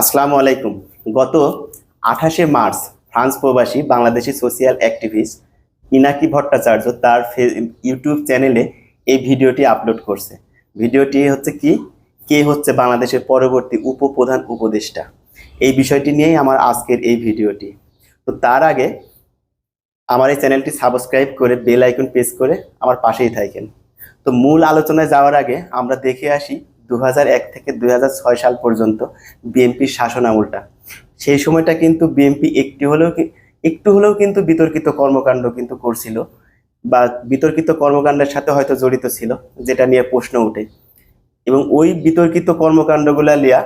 আসসালামু আলাইকুম। গত আঠাশে মার্চ ফ্রান্স প্রবাসী বাংলাদেশি সোশিয়াল অ্যাক্টিভিস্ট ইনাকি ভট্টাচার্য তার ইউটিউব চ্যানেলে এই ভিডিওটি আপলোড করছে। ভিডিওটি হচ্ছে কি? কে হচ্ছে বাংলাদেশের পরবর্তী উপপ্রধান উপদেষ্টা? এই বিষয়টি নিয়েই আমার আজকের এই ভিডিওটি। তো তার আগে আমার এই চ্যানেলটি সাবস্ক্রাইব করে বেল আইকন প্রেস করে আমার পাশেই থাকেন। তো মূল আলোচনায় যাওয়ার আগে আমরা দেখে আসি দু হাজার এক থেকে দু হাজার ছয় সাল পর্যন্ত বিএনপির শাসন আমলটা। সেই সময়টা কিন্তু বিএনপি একটি হলেও একটু হলেও কিন্তু বিতর্কিত কর্মকাণ্ড কিন্তু করছিল বা বিতর্কিত কর্মকাণ্ডের সাথে হয়তো জড়িত ছিল, যেটা নিয়ে প্রশ্ন ওঠে। এবং ওই বিতর্কিত কর্মকাণ্ডগুলা লিয়া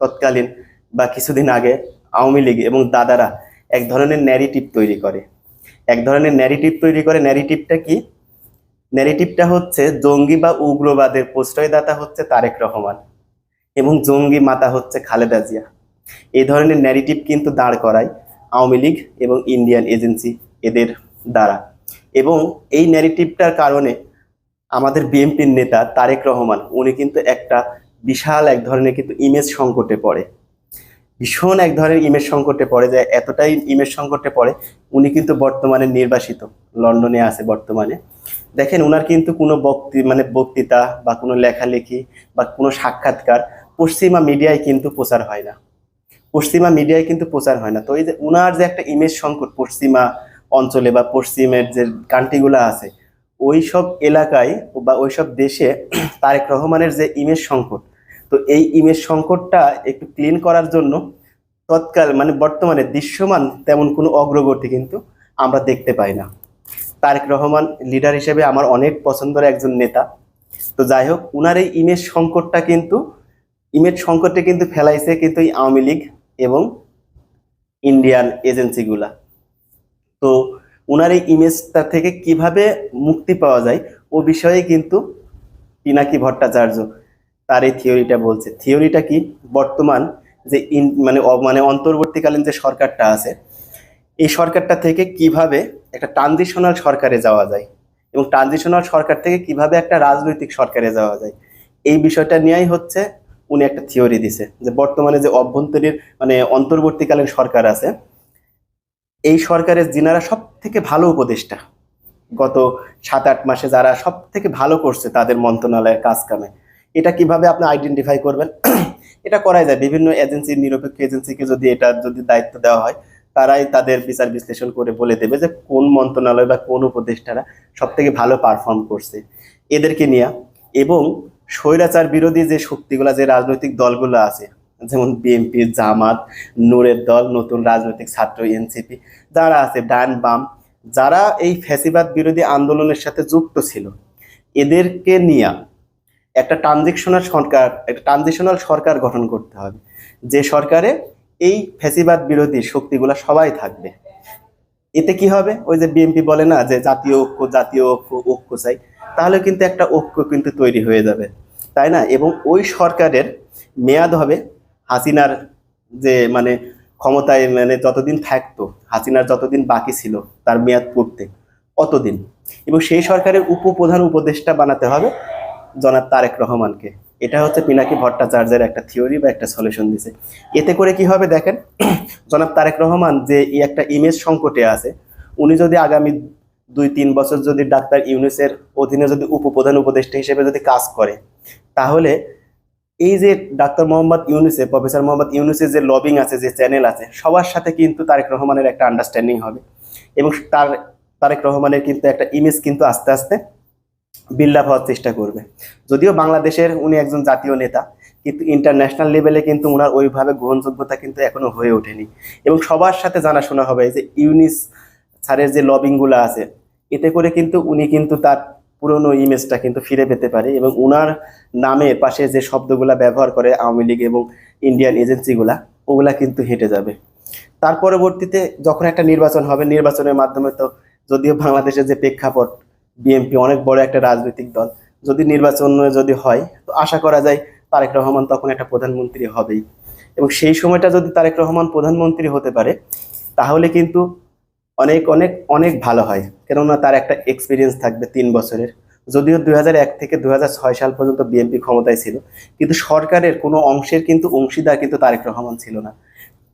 তৎকালীন বা কিছুদিন আগে আওয়ামী লীগ এবং দাদারা এক ধরনের ন্যারেটিভ তৈরি করে। এক ধরনের ন্যারেটিভ তৈরি করে ন্যারেটিভটা কি? ন্যারেটিভটা হচ্ছে, জঙ্গি বা উগ্রবাদের প্রশ্রয়দাতা হচ্ছে তারেক রহমান এবং জঙ্গি মাতা হচ্ছে খালেদা জিয়া। এই ধরনের ন্যারেটিভ কিন্তু দাঁড় করায় আওয়ামী লীগ এবং ইন্ডিয়ান এজেন্সি এদের দ্বারা। এবং এই ন্যারেটিভটার কারণে আমাদের বিএনপির নেতা তারেক রহমান, উনি কিন্তু একটা বিশাল এক ধরনের কিন্তু ইমেজ সংকটে পড়ে। ভীষণ এক ধরনের ইমেজ সংকটে পড়ে যে এতটাই ইমেজ সংকটে পড়ে, উনি কিন্তু বর্তমানে নির্বাসিত। লন্ডনে আছে বর্তমানে। দেখেন ওনার কিন্তু কোনো বক্তি মানে বক্তৃতা বা কোনো লেখালেখি বা কোনো সাক্ষাৎকার পশ্চিমা মিডিয়ায় কিন্তু প্রচার হয় না। পশ্চিমা মিডিয়ায় কিন্তু প্রচার হয় না। তো এই যে ওনার যে একটা ইমেজ সংকট পশ্চিমা অঞ্চলে বা পশ্চিমের যে কান্ট্রিগুলো আছে ওই সব এলাকায় বা ওই সব দেশে তারেক রহমানের যে ইমেজ সংকট, তো এই ইমেজ সংকটটা একটু ক্লিন করার জন্য তৎকাল মানে বর্তমানে দৃশ্যমান তেমন কোনো অগ্রগতি কিন্তু আমরা দেখতে পাই না। তারেক রহমান লিডার হিসেবে আমার অনেক পছন্দের একজন নেতা। তো যাই হোক উনার এই ইমেজ সংকটটা কিন্তু ইমেজ সংকটে কিন্তু ফেলাইছে কিন্তু এই আওয়ামী লীগ এবং ইন্ডিয়ান এজেন্সিগুলা তো উনার এই ইমেজটা থেকে কীভাবে মুক্তি পাওয়া যায়, ও বিষয়ে কিন্তু পিনাকি ভট্টাচার্য তার এই থিওরিটা বলছে। থিওরিটা কি? বর্তমান যে মানে মানে অন্তর্বর্তীকালীন যে সরকারটা আছে, এই সরকারটা থেকে কীভাবে একটা ট্রানজিশনাল সরকারে যাওয়া যায় এবং ট্রানজিশনাল সরকার থেকে কীভাবে একটা রাজনৈতিক সরকারে যাওয়া যায়, এই বিষয়টা নিয়েই হচ্ছে উনি একটা থিওরি দিছে যে বর্তমানে যে অভ্যন্তরীণ মানে অন্তর্বর্তীকালীন সরকার আছে, এই সরকারের যিনারা সব থেকে ভালো উপদেষ্টা, গত সাত আট মাসে যারা সব থেকে ভালো করছে তাদের মন্ত্রণালয়ের কাজ কামে এটা কীভাবে আপনি আইডেন্টিফাই করবেন? এটা করাই যায়। বিভিন্ন এজেন্সি নিরপেক্ষ এজেন্সিকে যদি এটা যদি দায়িত্ব দেওয়া হয় তারাই তাদের বিচার বিশ্লেষণ করে বলে দেবে যে কোন মন্ত্রণালয় বা কোন উপদেষ্টারা সব থেকে ভালো পারফর্ম করছে এদেরকে নিয়ে। এবং স্বৈরাচার বিরোধী যে শক্তিগুলা, যে রাজনৈতিক দলগুলো আছে, যেমন বিএনপি জামাত, নূরের দল, নতুন রাজনৈতিক ছাত্র এনসিপি যারা আছে, ডান বাম, যারা এই ফ্যাসিবাদ বিরোধী আন্দোলনের সাথে যুক্ত ছিল, এদেরকে নিয়ে একটা ট্রানজিশনাল সরকার, একটা ট্রানজিশনাল সরকার গঠন করতে হবে। যে সরকারে এই ফ্যাসিবাদ বিরোধী শক্তিগুলা সবাই থাকবে। এতে কি হবে? ওই যে বিএনপি বলে না যে জাতীয় ঐক্য জাতীয় ঐক্য ঐক্য চাই, তাহলে কিন্তু একটা ঐক্য কিন্তু তৈরি হয়ে যাবে। তাই না? এবং ওই সরকারের মেয়াদ হবে হাসিনার যে মানে ক্ষমতায় মানে যতদিন থাকতো, হাসিনার যতদিন বাকি ছিল, তার মেয়াদ পড়তে অতদিন। এবং সেই সরকারের উপপ্রধান উপদেষ্টা বানাতে হবে জনাব তারেক রহমানকে। এটা হচ্ছে পিনাকি ভট্টাচার্যের একটা থিওরি বা একটা সলিউশন দিছে। এতে করে কি হবে দেখেন, জনাব তারেক রহমান যে এই একটা ইমেজ সংকটে আছে, উনি যদি আগামী দুই, তিন বছর যদি ডাক্তার ইউনুসের অধীনে যদি উপপ্রধান উপদেষ্টা হিসেবে যদি কাজ করে, তাহলে এই যে ডাক্তার মোহাম্মদ ইউনুসে, প্রফেসর মোহাম্মদ ইউনুসের যে লবিং আছে, যে চ্যানেল আছে, সবার সাথে কিন্তু তারেক রহমানের একটা আন্ডারস্ট্যান্ডিং হবে। এবং তার, তারেক রহমানের কিন্তু একটা ইমেজ কিন্তু আস্তে আস্তে বিল্ড হওয়ার চেষ্টা করবে। যদিও বাংলাদেশের উনি একজন জাতীয় নেতা, কিন্তু ইন্টারন্যাশনাল লেভেলে কিন্তু ওনার ওইভাবে গ্রহণযোগ্যতা কিন্তু এখনও হয়ে ওঠেনি। এবং সবার সাথে জানাশোনা হবে যে ইউনিস স্যারের যে লবিংগুলো আছে, এতে করে কিন্তু উনি কিন্তু তার পুরনো ইমেজটা কিন্তু ফিরে পেতে পারে এবং উনার নামের পাশে যে শব্দগুলা ব্যবহার করে আওয়ামী লীগ এবং ইন্ডিয়ান এজেন্সিগুলা ওগুলা কিন্তু হেঁটে যাবে। তার পরবর্তীতে যখন একটা নির্বাচন হবে, নির্বাচনের মাধ্যমে তো যদিও বাংলাদেশের যে প্রেক্ষাপট বিএনপি অনেক বড় একটা রাজনৈতিক দল। যদি নির্বাচন যদি হয়, তো আশা করা যায় তারেক রহমান তখন একটা প্রধানমন্ত্রী হবেই। এবং সেই সময়টা যদি তারেক রহমান প্রধানমন্ত্রী হতে পারে, তাহলে কিন্তু অনেক অনেক অনেক ভালো হয়। কেননা তার একটা এক্সপিরিয়েন্স থাকবে তিন বছরের। যদিও দু হাজার এক থেকে দু হাজার ছয় সাল পর্যন্ত বিএনপি ক্ষমতায় ছিল, কিন্তু সরকারের কোনো অংশের কিন্তু অংশীদার কিন্তু তারেক রহমান ছিল না।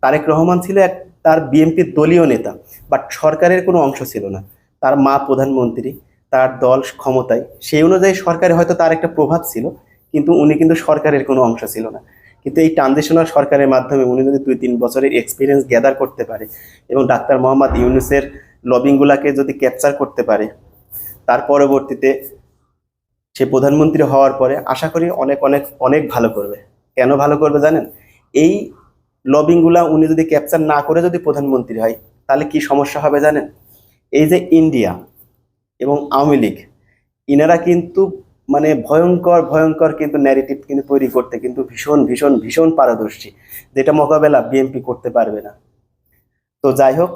তারেক রহমান ছিল এক, তার বিএনপির দলীয় নেতা, বাট সরকারের কোনো অংশ ছিল না। তার মা প্রধানমন্ত্রী তার দল ক্ষমতায়, সেই অনুযায়ী সরকারে হয়তো তার একটা প্রভাব ছিল, কিন্তু উনি কিন্তু সরকারের কোনো অংশ ছিল না। কিন্তু এই ট্রানজিশনাল সরকারের মাধ্যমে উনি যদি দুই তিন বছরের এক্সপিরিয়েন্স গ্যাদার করতে পারে এবং ডাক্তার মোহাম্মদ ইউনুসের লবিংগুলাকে যদি ক্যাপচার করতে পারে, তার পরবর্তীতে সে প্রধানমন্ত্রী হওয়ার পরে আশা করি অনেক অনেক অনেক ভালো করবে। কেন ভালো করবে জানেন? এই লবিংগুলা উনি যদি ক্যাপচার না করে যদি প্রধানমন্ত্রী হয়, তাহলে কি সমস্যা হবে জানেন? এই যে ইন্ডিয়া এবং আওয়ামী লীগ, ইনারা কিন্তু মানে ভয়ঙ্কর ভয়ঙ্কর কিন্তু ন্যারেটিভ কিন্তু তৈরি করতে কিন্তু ভীষণ ভীষণ ভীষণ পারদর্শী, যেটা মোকাবেলা বিএনপি করতে পারবে না। তো যাই হোক,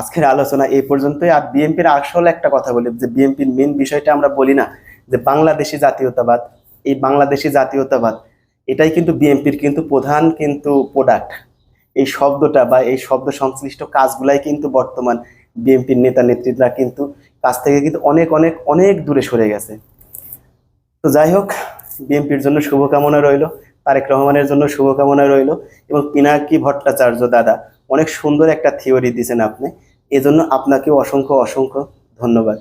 আজকের আলোচনা এই পর্যন্তই। আর বিএনপির আসল একটা কথা বলি, যে বিএনপির মেন বিষয়টা আমরা বলি না, যে বাংলাদেশি জাতীয়তাবাদ। এই বাংলাদেশি জাতীয়তাবাদ, এটাই কিন্তু বিএনপির কিন্তু প্রধান কিন্তু প্রোডাক্ট এই শব্দটা বা এই শব্দ সংশ্লিষ্ট কাজগুলাই কিন্তু বর্তমান বিএনপির নেতা নেত্রীরা কিন্তু কাছ থেকে কিন্তু অনেক অনেক অনেক দূরে সরে গেছে। তো যাই হোক, বিএনপির জন্য শুভকামনা রইল, তারেক রহমানের জন্য শুভকামনা রইল এবং পিনাকি ভট্টাচার্য দাদা, অনেক সুন্দর একটা থিওরি দিয়েছেন আপনি। এজন্য আপনাকে অসংখ্য অসংখ্য ধন্যবাদ।